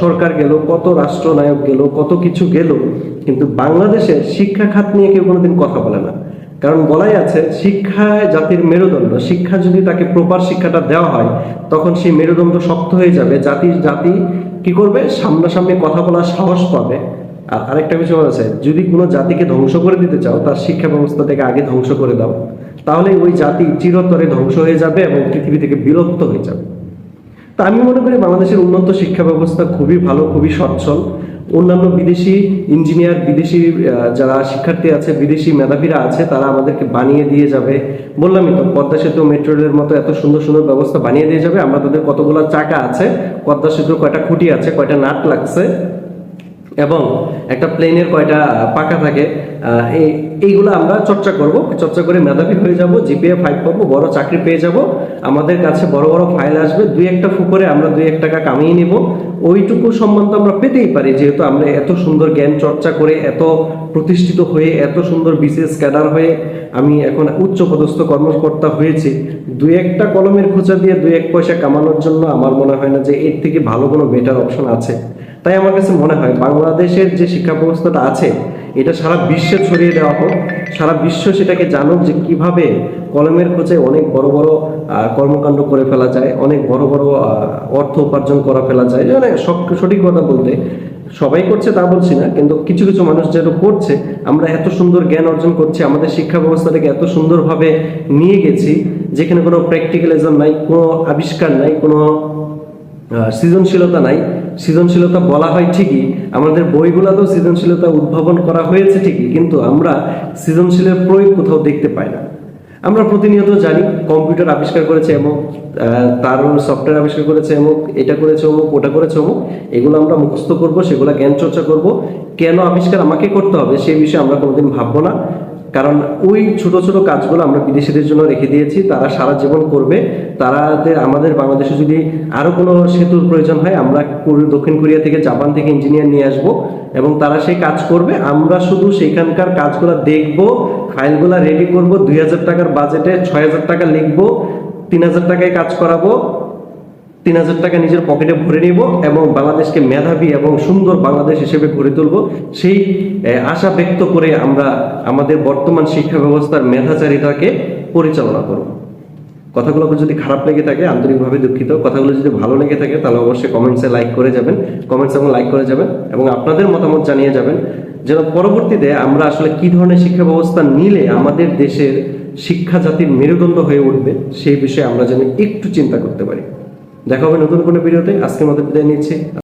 সরকার গেল, কত রাষ্ট্রনায়ক গেল, কত কিছু গেল, কিন্তু বাংলাদেশের শিক্ষা খাত নিয়ে কেউ কোনোদিন কথা বলে না। কারণ বলাই আছে শিক্ষা জাতির মেরুদণ্ড, শিক্ষা যদি তাকে প্রপার শিক্ষাটা দেওয়া হয়, তখন সেই মেরুদণ্ড শক্ত হয়ে যাবে জাতির জাতি কি করবে? সামনাসামনি কথা বলার সাহস পাবে। আর আরেকটা বিষয় আছে যদি কোনো জাতিকে ধ্বংস করে দিতে চাও, তার শিক্ষা ব্যবস্থাটাকে আগে ধ্বংস করে দাও। তাহলে ওই জাতি চিরতরে ধ্বংস হয়ে যাবে এবং পৃথিবী থেকে বিলুপ্ত হয়ে যাবে। তা আমি মনে করি বাংলাদেশের উন্নত শিক্ষা ব্যবস্থা খুবই ভালো, খুবই সচ্ছল। অন্যান্য বিদেশি ইঞ্জিনিয়ার, বিদেশি যারা শিক্ষার্থী আছে, বিদেশি মেধাবীরা আছে, তারা আমাদেরকে বানিয়ে দিয়ে যাবে। বললামই তো, পদ্মা সেতু মেট্রো রেলের মতো এত সুন্দর সুন্দর ব্যবস্থা বানিয়ে দিয়ে যাবে। আমরা তাদের কতগুলো চাকা আছে, পদ্মা সেতুর কয়টা খুঁটি আছে, কয়টা নাট লাগছে এবং একটা প্লেনের কয়টা পাকা থাকে এই, এইগুলো আমরা চর্চা করব। চর্চা করে মেধাবী হয়ে যাব জিপিএ ফাইভ পাবো, বড় চাকরি পেয়ে যাব। আমাদের কাছে বড় বড় ফাইল আসবে, দুই একটা ফুকরে আমরা দুই এক টাকা কামিয়ে নিব। ওইটুকু সম্মান তো আমরা পেতেই পারি, যেহেতু আমরা এত সুন্দর জ্ঞান চর্চা করে, এত প্রতিষ্ঠিত হয়ে, এত সুন্দর বিশেষ ক্যাডার হয়ে আমি এখন উচ্চ পদস্থ কর্মকর্তা হয়েছি। দুই একটা কলমের খোঁচা দিয়ে দুই এক পয়সা কামানোর জন্য আমার মনে হয় না যে এর থেকে ভালো কোনো বেটার অপশন আছে। তাই আমার কাছে মনে হয় বাংলাদেশের যে শিক্ষা ব্যবস্থাটা আছে, এটা সারা বিশ্বে ছড়িয়ে দেওয়া হোক, সারা বিশ্ব সেটাকে জানুক যে কীভাবে কলমের খোঁজে অনেক বড় বড় কর্মকাণ্ড করে ফেলা যায়, অনেক বড় বড় অর্থ উপার্জন করা ফেলা যায় মানে সব সঠিক কথা বলতে। সবাই করছে তা বলছি না, কিন্তু কিছু কিছু মানুষ যেটা করছে, আমরা এত সুন্দর জ্ঞান অর্জন করছি, আমাদের শিক্ষা ব্যবস্থাটাকে এত সুন্দরভাবে নিয়ে গেছি, যেখানে কোনো প্র্যাকটিক্যালিজম নাই, কোনো আবিষ্কার নাই, কোনো সৃজনশীলতা নাই। সৃজনশীলতা বলা হয় ঠিকই, আমাদের বইগুলোতেও সৃজনশীলতা উদ্ভাবন করা হয়েছে ঠিকই, কিন্তু আমরা সৃজনশীলের প্রয়োগ কোথাও দেখতে পাই না। আমরা প্রতিনিয়ত জানি, কম্পিউটার আবিষ্কার করেছে এমক তার সফটওয়্যার আবিষ্কার করেছে এমক এটা করেছে অমুক, ওটা করেছে অমুক, এগুলো আমরা মুখস্থ করব, সেগুলো জ্ঞান চর্চা করব। কেন আবিষ্কার আমাকে করতে হবে সেই বিষয়ে আমরা কোনোদিন ভাববো না। কারণ ওই ছোট ছোট কাজগুলো আমরা বিদেশিদের জন্য রেখে দিয়েছি, তারা সারা জীবন করবে। তারাদের, আমাদের বাংলাদেশে যদি আরও কোনো সেতুর প্রয়োজন হয়, আমরা দক্ষিণ কোরিয়া থেকে জাপান থেকে ইঞ্জিনিয়ার নিয়ে আসব এবং তারা সেই কাজ করবে। আমরা শুধু সেখানকার কাজগুলো দেখব, ফাইলগুলো রেডি করব, দুই হাজার টাকার বাজেটে ছয় হাজার টাকা লিখব, তিন হাজার টাকায় কাজ করাবো। তিন হাজার টাকা নিজের পকেটে ভরে নিব এবং বাংলাদেশকে মেধাবী এবং সুন্দর বাংলাদেশ হিসেবে গড়ে তুলব। সেই আশা ব্যক্ত করে আমরা আমাদের বর্তমান শিক্ষা ব্যবস্থার মেধাচারিতাকে পরিচালনা করব। কথাগুলো যদি খারাপ লেগে থাকে, আন্তরিকভাবে দুঃখিত। কথাগুলো যদি ভালো লেগে থাকে, তাহলে অবশ্যই কমেন্টসে লাইক করে যাবেন। কমেন্টস এবং লাইক করে যাবেন এবং আপনাদের মতামত জানিয়ে যাবেন। যেন পরবর্তীতে আমরা আসলে কি ধরনের শিক্ষা ব্যবস্থা নিলে আমাদের দেশের শিক্ষা জাতির মেরুদণ্ড হয়ে উঠবে, সেই বিষয়ে আমরা যেন একটু চিন্তা করতে পারি। দেখা হবে নতুন কোনো ভিডিওতে। আজকের মতো বিদায় নিচ্ছি।